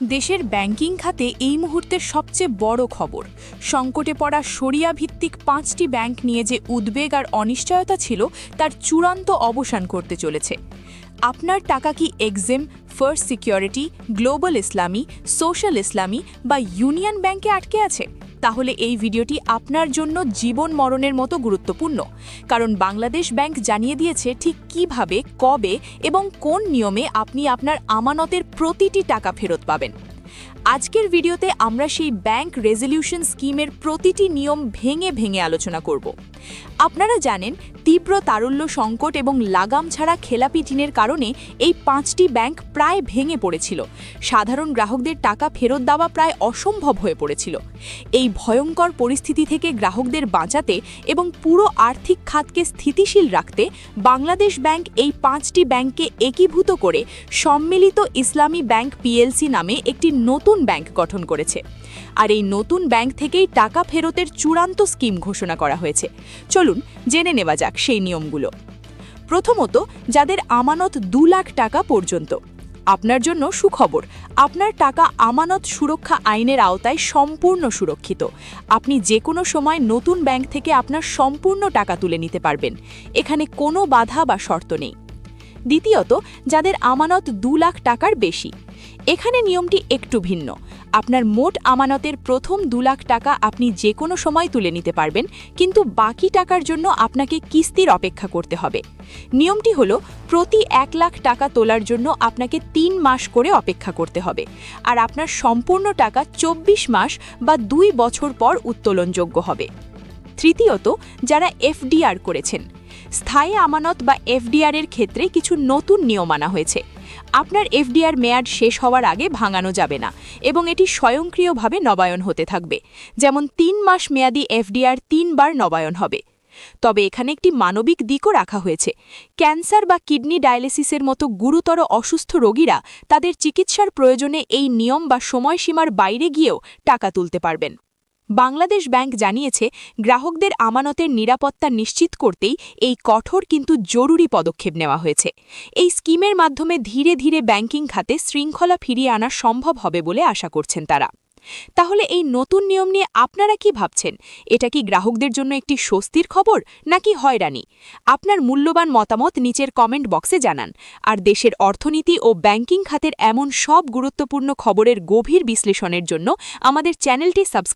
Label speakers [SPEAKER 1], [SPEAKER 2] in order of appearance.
[SPEAKER 1] দেশের ব্যাংকিং খাতে এই মুহূর্তে সবচেয়ে বড় খবর। সংকটে পড়া সরিয়া ভিত্তিক পাঁচটি ব্যাংক নিয়ে যে উদ্বেগ আর অনিশ্চয়তা ছিল, তার চূড়ান্ত অবসান করতে চলেছে। আপনার টাকা কি Exim, First Security, Global Islami, Social Islami বা ইউনিয়ন ব্যাংকে আটকে আছে? তাহলে এই ভিডিওটি আপনার জন্য জীবন মরণের মতো গুরুত্বপূর্ণ। কারণ বাংলাদেশ ব্যাংক জানিয়ে দিয়েছে ঠিক কীভাবে, কবে এবং কোন নিয়মে আপনি আপনার আমানতের প্রতিটি টাকা ফেরত পাবেন। আজকের ভিডিওতে আমরা সেই ব্যাংক রেজলিউশন স্কিমের প্রতিটি নিয়ম ভেঙে ভেঙে আলোচনা করব। আপনারা জানেন, তীব্র তারল্য সংকট এবং লাগাম ছাড়া খেলাপি টিনের কারণে এই পাঁচটি ব্যাংক প্রায় ভেঙে পড়েছিল। সাধারণ গ্রাহকদের টাকা ফেরত দেওয়া প্রায় অসম্ভব হয়ে পড়েছিল। এই ভয়ঙ্কর পরিস্থিতি থেকে গ্রাহকদের বাঁচাতে এবং পুরো আর্থিক খাতকে স্থিতিশীল রাখতে বাংলাদেশ ব্যাংক এই পাঁচটি ব্যাংককে একীভূত করে সম্মিলিত ইসলামী ব্যাংক পিএলসি নামে একটি নতুন ব্যাংক গঠন করেছে। আর এই নতুন ব্যাংক থেকেই টাকা ফেরতের চূড়ান্ত স্কিম ঘোষণা করা হয়েছে। চলুন জেনে নেওয়া যাক সেই নিয়মগুলো। প্রথমত, যাদের আমানত দু লাখ টাকা পর্যন্ত। আপনার জন্য সুখবর, আপনার টাকা আমানত সুরক্ষা আইনের আওতায় সম্পূর্ণ সুরক্ষিত। আপনি যে কোনো সময় নতুন ব্যাংক থেকে আপনার সম্পূর্ণ টাকা তুলে নিতে পারবেন। এখানে কোনো বাধা বা শর্ত নেই। দ্বিতীয়ত, যাদের আমানত দু লাখ টাকার বেশি। এখানে নিয়মটি একটু ভিন্ন। আপনার মোট আমানতের প্রথম দু লাখ টাকা আপনি যে কোনো সময় তুলে নিতে পারবেন, কিন্তু বাকি টাকার জন্য আপনাকে কিস্তির অপেক্ষা করতে হবে। নিয়মটি হল, প্রতি এক লাখ টাকা তোলার জন্য আপনাকে তিন মাস করে অপেক্ষা করতে হবে, আর আপনার সম্পূর্ণ টাকা চব্বিশ মাস বা দুই বছর পর উত্তোলনযোগ্য হবে। তৃতীয়ত, যারা এফডিআর করেছেন, স্থায়ী আমানত বা এফডিআর এর ক্ষেত্রে কিছু নতুন নিয়ম আনা হয়েছে। আপনার এফডিআর মেয়াদ শেষ হওয়ার আগে ভাঙানো যাবে না এবং এটি স্বয়ংক্রিয়ভাবে নবায়ন হতে থাকবে। যেমন তিন মাস মেয়াদি এফডিআর তিনবার নবায়ন হবে। তবে এখানে একটি মানবিক দিকও রাখা হয়েছে। ক্যান্সার বা কিডনি ডায়ালিসিসের মতো গুরুতর অসুস্থ রোগীরা তাদের চিকিৎসার প্রয়োজনে এই নিয়ম বা সময়সীমার বাইরে গিয়েও টাকা তুলতে পারবেন। বাংলাদেশ ব্যাংক জানিয়েছে, গ্রাহকদের আমানতের নিরাপত্তা নিশ্চিত করতেই এই কঠোর কিন্তু জরুরি পদক্ষেপ নেওয়া হয়েছে। এই স্কিমের মাধ্যমে ধীরে ধীরে ব্যাংকিং খাতে শৃঙ্খলা ফিরিয়ে আনা সম্ভব হবে বলে আশা করছেন তারা। তাহলে এই নতুন নিয়ম নিয়ে আপনারা কি ভাবছেন? এটা কি গ্রাহকদের জন্য একটি স্বস্তির খবর, নাকি হয়রানি? আপনার মূল্যবান মতামত নিচের কমেন্ট বক্সে জানান। আর দেশের অর্থনীতি ও ব্যাংকিং খাতের এমন সব গুরুত্বপূর্ণ খবরের গভীর বিশ্লেষণের জন্য আমাদের চ্যানেলটি সাবস্ক্রাইব